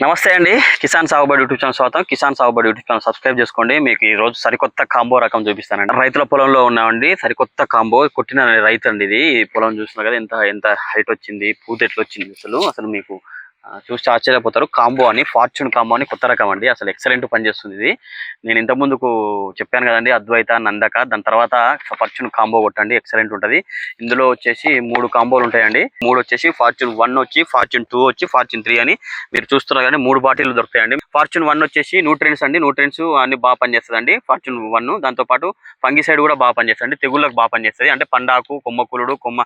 నమస్తే అండి. కిసాన్ సాగుబడి యూట్యూబ్ ఛానల్ స్వాగతం. కిసాన్ సాగుబడి యూట్యూబ్ ఛానల్ సబ్స్క్రైబ్ చేసుకోండి. మీకు ఈ రోజు సరికొత్త కాంబో రకం చూపిస్తానండి. రైతుల పొలంలో ఉన్నామండి. సరికొత్త కాంబో కొట్టిన రైతు అండి ఇది పొలం చూసిన కదా ఎంత ఎంత హైట్ వచ్చింది పూత ఎట్లా వచ్చింది అసలు? అసలు మీకు చూస్తే ఆశ్చర్యపోతారు. కాంబో అని ఫార్చ్యూన్ కాంబో అని కొత్త రకం అండి. అసలు ఎక్సలెంట్ పనిచేస్తుంది ఇది. నేను ఇంత ముందుకు చెప్పాను కదండి అద్వైత నందక. దాని తర్వాత ఫార్చ్యూన్ కాంబో కొట్టండి ఎక్సలెంట్ ఉంటుంది. ఇందులో వచ్చేసి మూడు కాంబోలు ఉంటాయండి. మూడు వచ్చేసి ఫార్చ్యూన్ వన్ వచ్చి ఫార్చ్యూన్ టూ వచ్చి ఫార్చ్యూన్ త్రీ అని మీరు చూస్తున్నారు కానీ మూడు బాటిల్ దొరుకుతాయండి. ఫార్చ్యూన్ వన్ వచ్చేసి న్యూట్రియన్స్ అండి. న్యూట్రియన్స్ అన్ని బాగా పనిచేస్తుందండి. ఫార్చ్యూన్ వన్ దాంతో పాటు ఫంగిసైడ్ కూడా బాగా పనిచేస్తుంది తెగుళ్ళకు బాగా పనిచేస్తుంది. అంటే పండాకు కొమ్మకులుడు కొమ్మ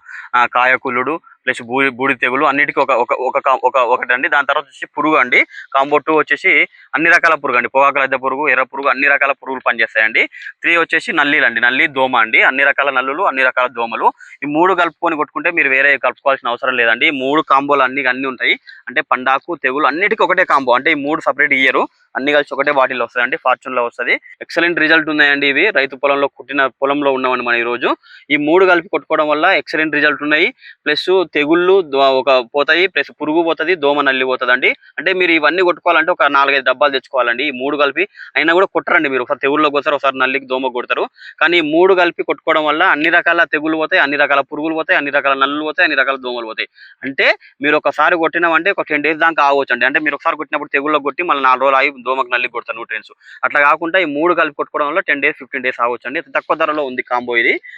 కాయకులుడు ప్లస్ బూడి బూడి తెగులు అన్నిటికీ ఒక ఒక ఒక ఒకటండి దాని తర్వాత వచ్చేసి పురుగు అండి. కాంబో టూ వచ్చేసి అన్ని రకాల పురుగు అండి. పొగాకు లద్దె పురుగు ఎర్ర పురుగు అన్ని రకాల పురుగులు పనిచేస్తాయండి. త్రీ వచ్చేసి నల్లీలు అండి. నల్లి దోమ అండి. అన్ని రకాల నల్లులు అన్ని రకాల దోమలు. ఈ మూడు కలుపుకొని కొట్టుకుంటే మీరు వేరే కలుపుకోవాల్సిన అవసరం లేదండి. ఈ మూడు కాంబోలు అన్ని అన్ని ఉంటాయి. అంటే పండాకు తెగులు అన్నిటికీ ఒకటే కాంబో. అంటే ఈ మూడు సపరేట్ ఇయ్యరు. అన్ని కలిసి ఒకటే బాటిల్ వస్తాయండి ఫార్చ్యూన్లో వస్తుంది. ఎక్సలెంట్ రిజల్ట్ ఉన్నాయండి ఇవి. రైతు పొలంలో కుట్టిన పొలంలో ఉన్నామండి మనం ఈ రోజు ఈ మూడు కలిపి కొట్టుకోవడం వల్ల ఎక్సలెంట్ రిజల్ట్ ఉన్నాయి. ప్లస్ తెగుళ్ళు ఒక పోతాయి ప్లస్ పురుగు పోతుంది దోమ నల్లి పోతుంది అంటే మీరు ఇవన్నీ కొట్టుకోవాలంటే ఒక నాలుగైదు డబ్బాలు తెచ్చుకోవాలండి. ఈ మూడు కలిపి అయినా కూడా కొట్టరండి మీరు. ఒకసారి తెగుళ్ళకి కొడతారు ఒకసారి నల్లికి దోమ కొడతారు. కానీ ఈ మూడు కలిపి కొట్టుకోవడం వల్ల అన్ని రకాల తెగులు పోతాయి అన్ని రకాల పురుగులు పోతాయి అన్ని రకాల నల్లులు పోతాయి అన్ని రకాల దోమలు పోతాయి. అంటే మీరు ఒకసారి కొట్టినామంటే ఒక టెన్ డేస్ దాకా ఆగవచ్చు అండి అంటే మీరు ఒకసారి కొట్టినప్పుడు తెగుళ్ళకి కొట్టి మళ్ళీ నాలుగు రోజులు ఆగి దోమకు నల్లి కొడతారు న్యూట్రియన్స్ అట్లా కాకుండా ఈ మూడు కలిపి కొట్టుకోవడం వల్ల టెన్ డేస్ ఫిఫ్టీన్ డేస్ ఆగవచ్చు అండి తక్కువ ధరలో ఉంది కాంబో ఇది.